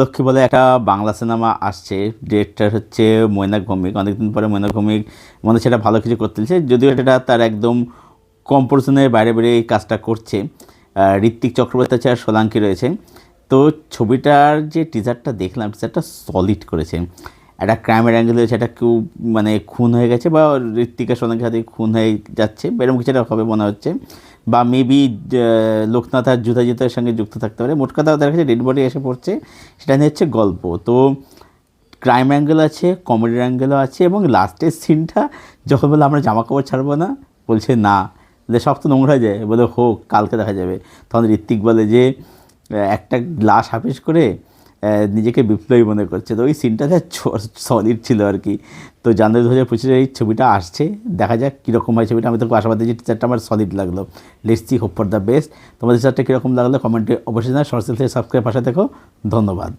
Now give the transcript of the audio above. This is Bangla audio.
লক্ষ্মী বলে একটা বাংলা সিনেমা আসছে। ডিরেক্টর হচ্ছে মৈনাক ভৌমিক। অনেকদিন পরে ময়না ভৌমিক মনে এটা ভালো কিছু করতে যদিও এটা তার একদম কম্পোজিশনের বাইরে বাইরে এই কাজটা করছে। ঋত্বিক চক্রবর্তী আর সোলাঙ্কি রয়েছে। তো ছবিটার যে টিজারটা দেখলাম টিজারটা সলিড করেছে। একটা ক্রাইমের অ্যাঙ্গেল হয়েছে একটা কেউ মানে খুন হয়ে গেছে বা ঋত্বিকা সোলাঙ্কির হাতে খুন হয়ে যাচ্ছে এরকম একটা হবে মনে হচ্ছে। বা মেবি লোকনাথ আর যুদ্ধাজিতের সঙ্গে যুক্ত থাকতে পারে। মোট কথা দেখা যাচ্ছে ডেড বডি এসে পড়ছে, সেটা নিয়ে হচ্ছে গল্প। তো ক্রাইম অ্যাঙ্গেল আছে কমেডির অ্যাঙ্গেলও আছে এবং লাস্টের সিনটা যখন বলে আমরা জামা কাপড় ছাড়বো না, বলছে না। সব তো নোংরা যায়। বলে হোক, কালকে দেখা যাবে। তখন ঋত্বিক বলে যে একটা গ্লাস হাফিস করে নিজেকে বিপ্লবী মনে করছে। তো ওই সিনটাতে সলিড ছিল আর কি। তো জানুয়ারি দু হাজার পঁচিশে এই ছবিটা আসছে, দেখা যাক কীরকম হয় ছবিটা। আমি তো আশাবাদী যে টিচারটা আমার সলিড লাগল। Let's hope for the best তোমাদের টিচারটা কীরকম লাগল কমেন্টে অবশ্যই না থেকে সাবস্ক্রাইব পাশে দেখো ধন্যবাদ।